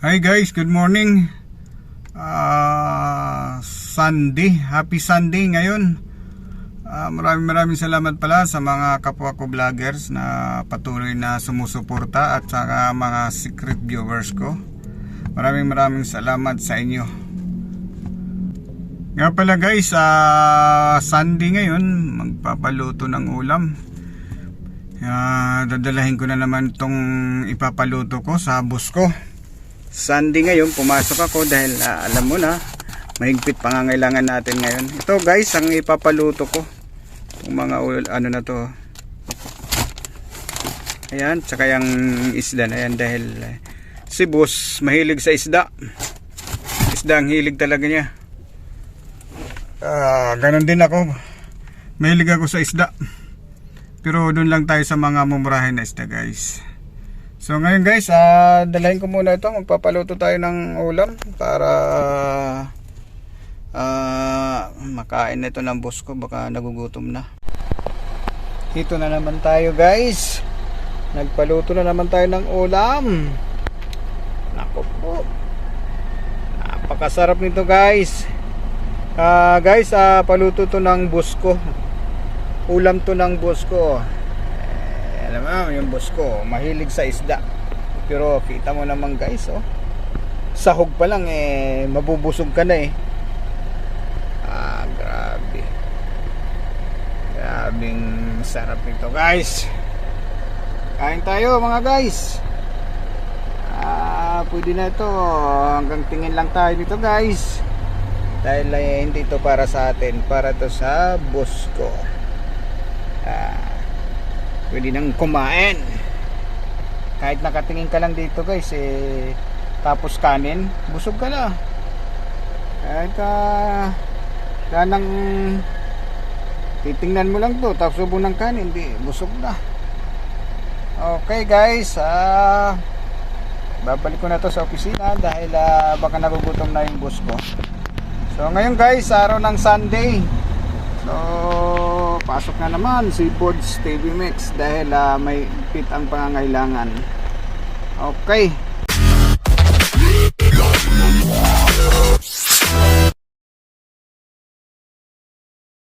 Hi guys, good morning. Ah, Sunday, happy Sunday ngayon. Ah, maraming maraming salamat pala sa mga kapwa ko vloggers na patuloy na sumusuporta at saka mga secret viewers ko. Maraming maraming salamat sa inyo. Nga pala guys, ah, Sunday ngayon, magpapaluto ng ulam. Ah, dadalahin ko na naman tong ipapaluto ko sa bus ko. Sunday ngayon, pumasok ako dahil ah, alam mo na, mahigpit pangangailangan natin ngayon. Ito guys, ang ipapaluto ko. Yung mga ano na to. Ayan, tsaka yung isda na yan dahil eh, si boss mahilig sa isda. Isda ang hilig talaga niya. Ah, ganun din ako. Mahilig ako sa isda. Pero doon lang tayo sa mga mumurahin na isda guys. So ngayon guys, ah dalahin ko muna ito. Magpapaluto tayo ng ulam para ah makain na ito ng boss ko. Baka nagugutom na. Dito na naman tayo guys. Nagpaluto na naman tayo ng ulam. Nako po. Napakasarap nito guys. Ah guys, ah paluto to ng boss ko. Ulam to ng boss ko. Mo, yung boss ko, mahilig sa isda. Pero kita mo naman guys, oh. Sahog pa lang eh, mabubusog ka na eh. Ah, grabe. Grabing sarap nito guys. Kain tayo mga guys. Ah, pwede na ito. Hanggang tingin lang tayo dito guys. Dahil eh, hindi ito para sa atin, para to sa boss ko. Ah, pwede nang kumain. Kahit nakatingin ka lang dito guys eh tapos kanin busog ka na. Kahit ka kanang titingnan mo lang to tapos subo ng kanin di busog na. Okay guys ah babalik ko na to sa opisina dahil ah, baka nagugutom na yung boss ko. So ngayon guys araw ng Sunday pasok na naman si Boards TV Mix dahil ah, may fit ang pangangailangan. Okay.